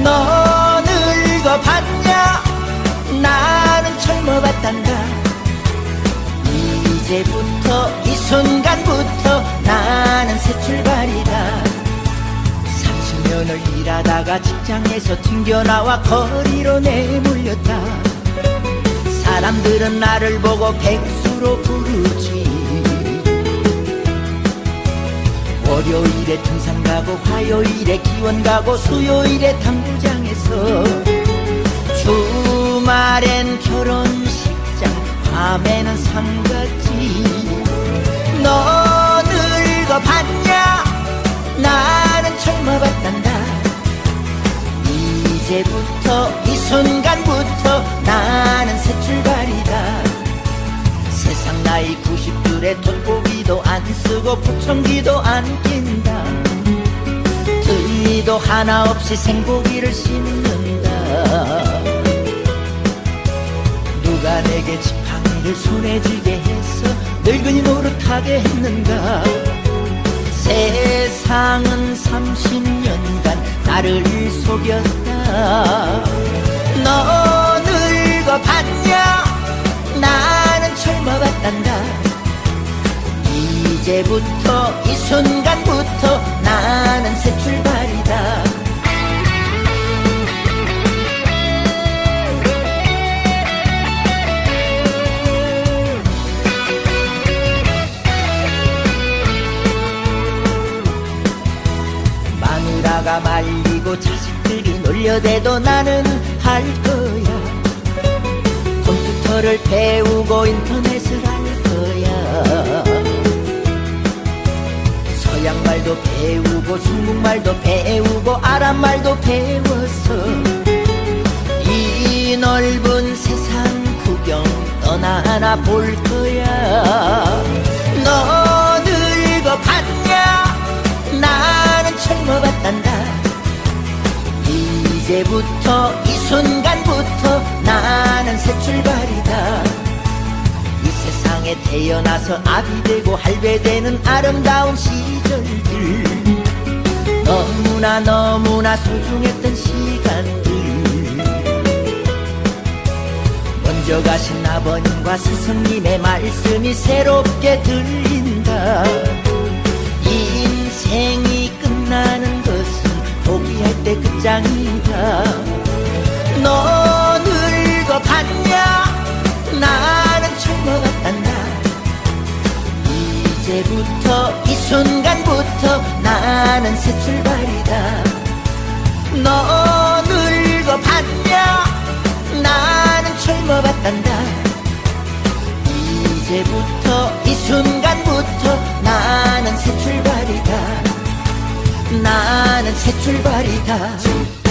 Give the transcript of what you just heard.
너 늙어봤냐? 나는 젊어봤단다. 이제부터 이 순간부터 나는 새 출발이다. 30년을 일하다가 직장에서 튕겨나와 거리로 내몰렸다. 사람들은 나를 보고 백수로 부르지 월요일에 등산 가고 화요일에 기원 가고 수요일에 당구장에서 주말엔 결혼식장 밤에는 상갔지. 너 늙어봤냐? 나는 젊어봤단다. 이제부터 이 순간부터 나는 새 출발이다 나이 90줄에 돋보기도 안 쓰고 보청기도 안 낀다. 의도 하나 없이 생고기를 심는다. 누가 내게 지팡이를 손에 쥐게 했어 늙은이 노릇하게 했는가? 세상은 30년간 나를 속였다. 너 이제부터 이 순간부터 나는 새 출발이다. 마누라가 말리고 자식들이 놀려대도 나는 할 거야. 컴퓨터를 배우고 인터넷을 할 서양말도 배우고 중국말도 배우고 아랍말도 배웠어. 이 넓은 세상 구경 떠나나 볼 거야. 너 늙어봤냐? 나는 젊어봤단다. 이제부터 이 순간부터 나는 새 출발이다 이 세상에 태어나서 아비 되고 할배 되는 아름다운 시절들. 너무나 너무나 소중했던 시간들. 먼저 가신 아버님과 스승님의 말씀이 새롭게 들린다 이제부터 이 순간부터 나는 새 출발이다. 너 늙어봤냐? 나는 젊어봤단다. 이제부터 이 순간부터 나는 새 출발이다. 나는 새 출발이다